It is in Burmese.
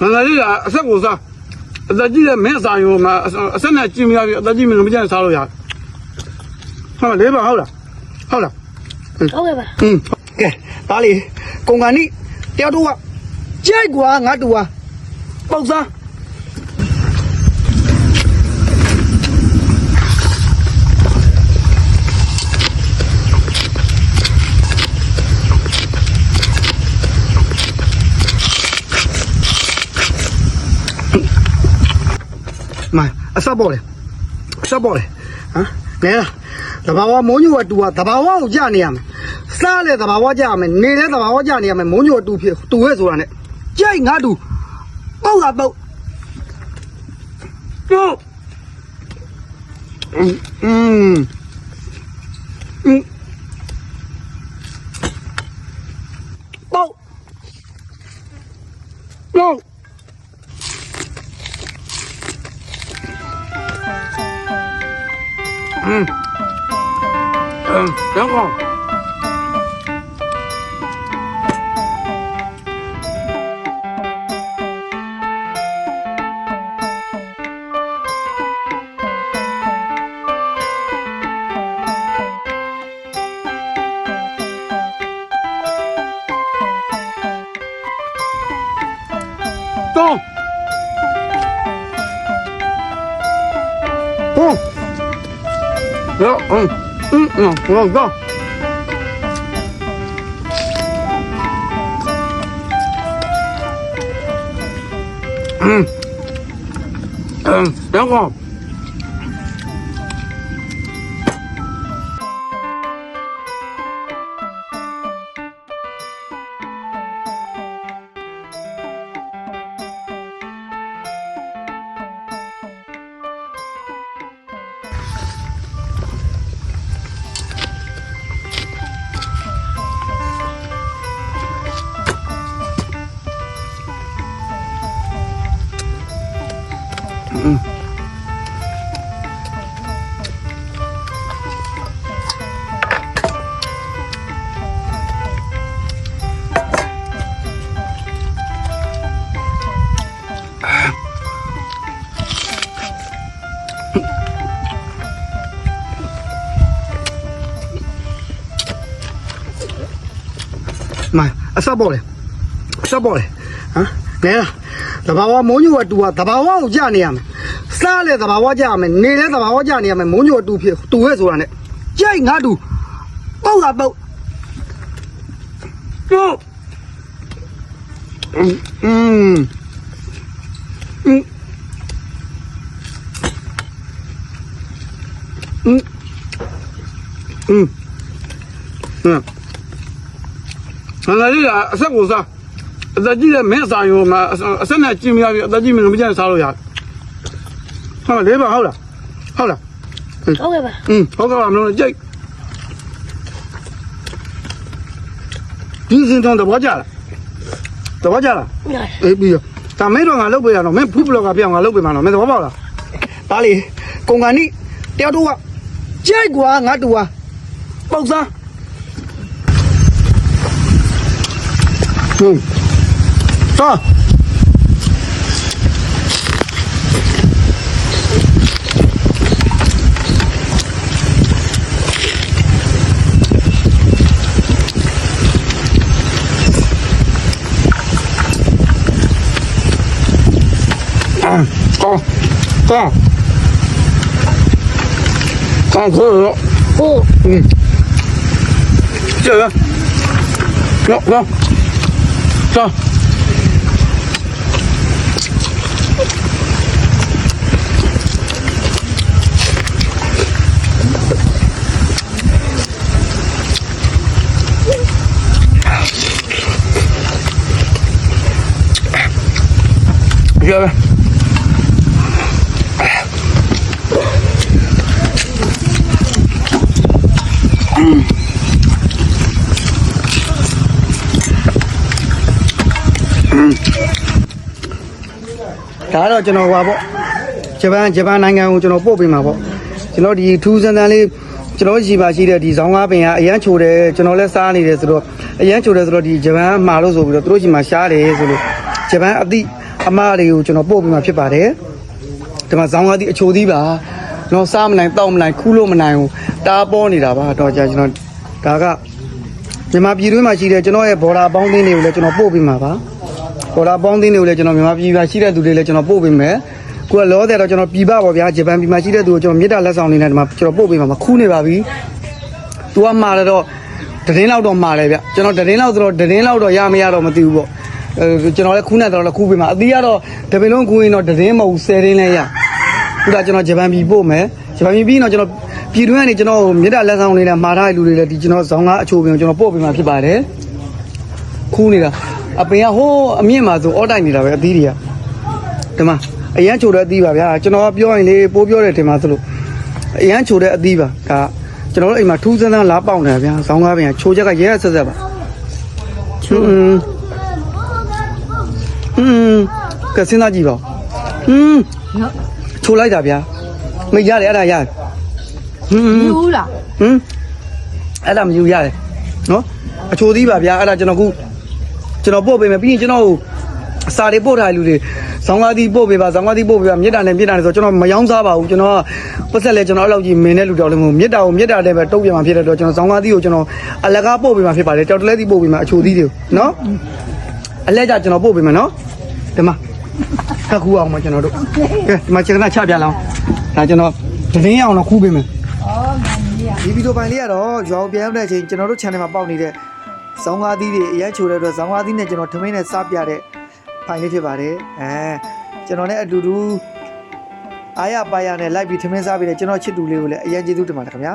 ငါလေးကအဆက်ကိုစားအသက်ကြီးတဲ့မင်းအစာရောမှာအဆက်နဲ့ကျင်မရပြီအသက်ကြီးမလို့မကြမ်းစားလို့ရဟုတ်လားလေးပါဟုတ်လားဟုတ်လားဟုတ်ကဲ့ပါอืมကဲဒါလေကုန်ကန်နီတယောက်တော့ကကြိုက်ကွာငါတူဟာပုတ်စား မအစပေါ်လေအစပေါ်လေဟမ်နဲလားတဘာဝမိုးညိုအတူကတဘာဝကိုကြာနေရမယ်စားလေတဘာဝကြာရမယ်နေလေတဘာဝကြာနေရမယ်မိုးညိုအတူဖြစ်တူရဲ့ဆိုတာနဲ့ကြိုက်ငါတူပုတ်တာပုတ်တော့อืม 음. 음, 이거. 또! 또! 不要嗯嗯嗯我要嗯嗯等会มတော့တော့อืมอืมแล้วก็ မအစပေါ်လေအစပေါ်လေဟမ်နဲလားတဘာဝမိုးညိုအတူကတဘာဝကိုကြာနေရမယ်စားလေတဘာဝကြာရမယ်နေလေတဘာဝကြာနေရမယ်မိုးညိုအတူဖြစ်တူရဲ့ဆိုတာနဲ့ကြိုက်ငါတူပုတ်တာပုတ် တော့อืมอืมอืมอืมอืม ငါငါလေးကအဆက်ကိုစားအသက်ကြီးတဲ့မင်းစားရုံမှာအဆက်နဲ့ကြည့်မရပြီအသက်ကြီးမင်းမကြမ်းစားလို့ရဟုတ်လားလေးပါဟုတ်လားဟုတ်လားဟုတ်ကဲ့ပါอืมဟုတ်ကဲ့ပါမလို့ကြိတ်ဒီစင်တော့တဘောကြလားတဘောကြလားအေးပြီးတော့ဒါမင်းတော့ငါလုတ်ပေးရတော့မင်းဖူးဘလော့ကပြောင်းငါလုတ်ပေးမှာတော့မင်းသဘောပေါက်လားဒါလေကုန်ကန်နိတယောက်တူကကြိတ်ကွာငါတူကပုတ်စား Ừ. Cho. À, con con con không không চ ဒါကတော့ကျွန်တော်ဟွာပေါ့ဂျပန်ဂျပန်နိုင်ငံကိုကျွန်တော်ပို့ပေးမှာပေါ့ကျွန်တော်ဒီထူးဆန်းဆန်းလေးကျွန်တော်ရှိပါရှိတဲ့ဒီဇောင်းကားပင်ကအရန်ချိုတယ်ကျွန်တော်လည်းစားနေတယ်ဆိုတော့အရန်ချိုတယ်ဆိုတော့ဒီဂျပန်မှာလို့ဆိုပြီးတော့သူတို့ရှိမှာရှားတယ်ဆိုလို့ဂျပန်အသည့်အမတွေကိုကျွန်တော်ပို့ပြီးမှဖြစ်ပါတယ်ဒီမှာဇောင်းကားသီးအချိုသီးပါတော့စားမနိုင်တောက်မနိုင်ခူးလို့မနိုင်ဘူးတားပေါ်နေတာပါတော့ကြာကျွန်တော်ဒါကမြန်မာပြည်တွင်းမှာရှိတဲ့ကျွန်တော်ရဲ့ဘော်ဒါပေါင်းသင်းတွေကိုလည်းကျွန်တော်ပို့ပြီးမှာပါ ဘော်ဒါပေါင်းသင်းတွေကိုလည်းကျွန်တော်မြန်မာပြည်မှာရှိတဲ့သူတွေလည်းကျွန်တော်ပို့ပေးမယ်ကိုကလောတဲ့တော့ကျွန်တော်ပြည်ပပါဗျာဂျပန်ပြည်မှာရှိတဲ့သူကိုကျွန်တော်မြေတားလက်ဆောင်နေနဲ့ဒီမှာကျွန်တော်ပို့ပေးမှာပါခူးနေပါပြီ तू ကမှာတော့တရင်လောက်တော့မှာတယ်ဗျကျွန်တော်တရင်လောက်ဆိုတော့တရင်လောက်တော့ရမရတော့မသိဘူးပေါ့အဲကျွန်တော်လည်းခူးနေတော့လည်းခူးပေးမှာအသီးကတော့တပင်လုံးခူးရင်တော့တရင်မဟုတ်10တင်းလဲရခုကကျွန်တော်ဂျပန်ပြည်ပို့မယ်ဂျပန်ပြည်ပြီးတော့ကျွန်တော်ပြည်တွင်းကနေကျွန်တော်မြေတားလက်ဆောင်နေနဲ့မှာထားတဲ့လူတွေလည်းဒီကျွန်တော်ဇောင်းကားအချိုပင်ကိုကျွန်တော်ပို့ပေးမှာဖြစ်ပါတယ်ခူးနေတာ အပင်ကဟိုးအမြင့်မှာဆိုအော့တိုက်နေတာပဲအသီးတွေကဒီမှာအရန်ချိုတဲ့အသီးပါဗျာကျွန်တော်ကပြောရင်လေပိုးပြောတယ်ထင်ပါသလိုအရန်ချိုတဲ့အသီးပါဒါကျွန်တော်တို့အိမ်မှာထူးဆန်းဆန်းလားပေါက်နေတာဗျာဆောင်းကားပင်ကချိုချက်ကရဲရဆက်ဆက်ပါချိုဟွန်းကစင်းသားကြည့်ပါဟွန်းချိုလိုက်တာဗျာမိရတယ်အဲ့ဒါရဟွန်းယူလားဟွန်းအဲ့ဒါမယူရတယ်နော်အချိုသီးပါဗျာအဲ့ဒါကျွန်တော်ခု ကျွန်တော်ပို့ပေးမယ်ပြီးရင်ကျွန်တော်ကိုအစာတွေပို့ထားတဲ့လူတွေဇောင်းကားသီးပို့ပေးပါဇောင်းကားသီးပို့ပေးပါမြေတားနဲ့မြေတားနဲ့ဆိုကျွန်တော်မယောင်းစားပါဘူးကျွန်တော်ကပတ်ဆက်လဲကျွန်တော်အဲ့လောက်ကြီးမင်းတဲ့လူတောင်လည်းမဟုတ်မြေတားကိုမြေတားတဲ့ပဲတုတ်ပြန်มาဖြစ်တဲ့တော့ကျွန်တော်ဇောင်းကားသီးကိုကျွန်တော်အလကားပို့ပေးမှာဖြစ်ပါတယ်ကြောက်တလဲသီးပို့ပေးမှာအချိုသီးတွေကိုနော်အလဲကြကျွန်တော်ပို့ပေးမယ်နော်ဒီမှာခက်ခူအောင်မကျွန်တော်တို့ကဲဒီမှာချက်ကနာချပြလောင်းဒါကျွန်တော်တင်းအောင်တော့ခူးပေးမယ်ဒီဗီဒီယိုပိုင်းလေးကတော့ရွာကိုပြန်ရောက်တဲ့အချိန်ကျွန်တော်တို့ channel မှာပေါက်နေတဲ့ ဇောင်းကားသီးတွေအရင်ချိုတဲ့အတွက်ဇောင်းကားသီးနဲ့ကျွန်တော်ထမင်းနဲ့စားပြတဲ့ဖိုင်လေးဖြစ်ပါတယ်အဲကျွန်တော်နဲ့အတူတူအားရပါရနဲ့လိုက်ပြီးထမင်းစားပြီးတဲ့ကျွန်တော်ချစ်တူလေးကိုလည်းအရင်ကျေးဇူးတင်ပါတယ်ခင်ဗျာ